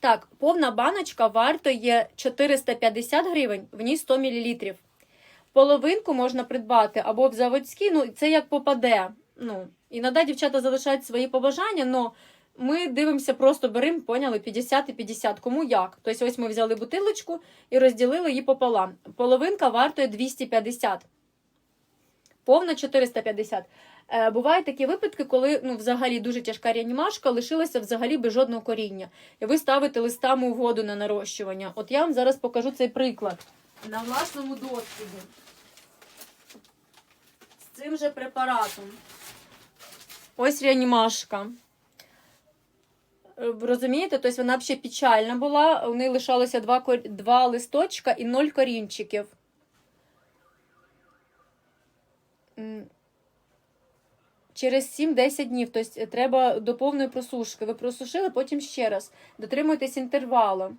Так, повна баночка вартує 450 гривень, в ній 100 мл. Половинку можна придбати або в заводській, ну це як попаде. Ну, іноді дівчата залишають свої побажання, але ми дивимося, просто беремо, поняли, 50 і 50, кому як. Тобто ось ми взяли бутилочку і розділили її пополам. Половинка вартує 250. Повна 450. Е, бувають такі випадки, коли ну, взагалі дуже тяжка реанімашка лишилася взагалі без жодного коріння. І ви ставите листами у воду на нарощування. От я вам зараз покажу цей приклад на власному досвіді. З цим же препаратом. Ось реанімашка. Е, Розумієте, тобто вона взагалі печальна була. У неї лишалося два, два листочка і ноль корінчиків. Через 7-10 днів, тобто треба до повної просушки. Ви просушили, потім ще раз. Дотримуйтесь інтервалу.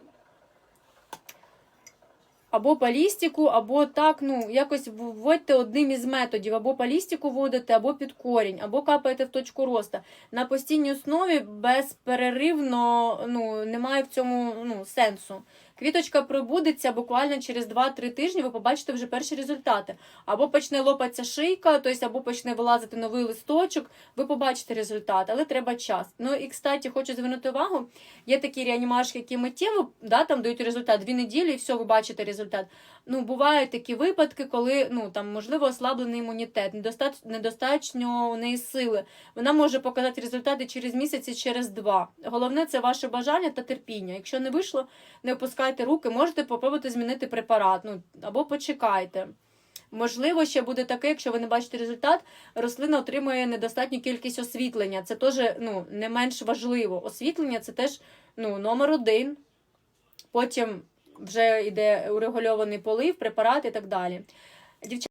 Або балістику, або так, ну, якось вводьте одним із методів, або балістику вводите, або під корінь, або капаєте в точку роста. На постійній основі безперервно ну, немає в цьому ну, сенсу. Квіточка пробудеться буквально через 2-3 тижні, ви побачите вже перші результати. Або почне лопатися шийка, тобто або почне вилазити новий листочок, ви побачите результат, але треба час. Ну і, кстати, хочу звернути увагу, є такі реанімашки, які миттєво да, там дають результат, дві неділі і все, ви бачите результат. Ну, бувають такі випадки, коли ну, там, можливо ослаблений імунітет, недостат... недостатньо у неї сили. Вона може показати результати через місяць через два. Головне це ваше бажання та терпіння. Якщо не вийшло, не опускайте руки, можете попробувати змінити препарат ну, або почекайте. Можливо, ще буде таке, якщо ви не бачите результат, рослина отримує недостатню кількість освітлення. Це теж ну, не менш важливо. Освітлення це теж ну, номер один. Потім вже йде урегульований полив, препарат і так далі.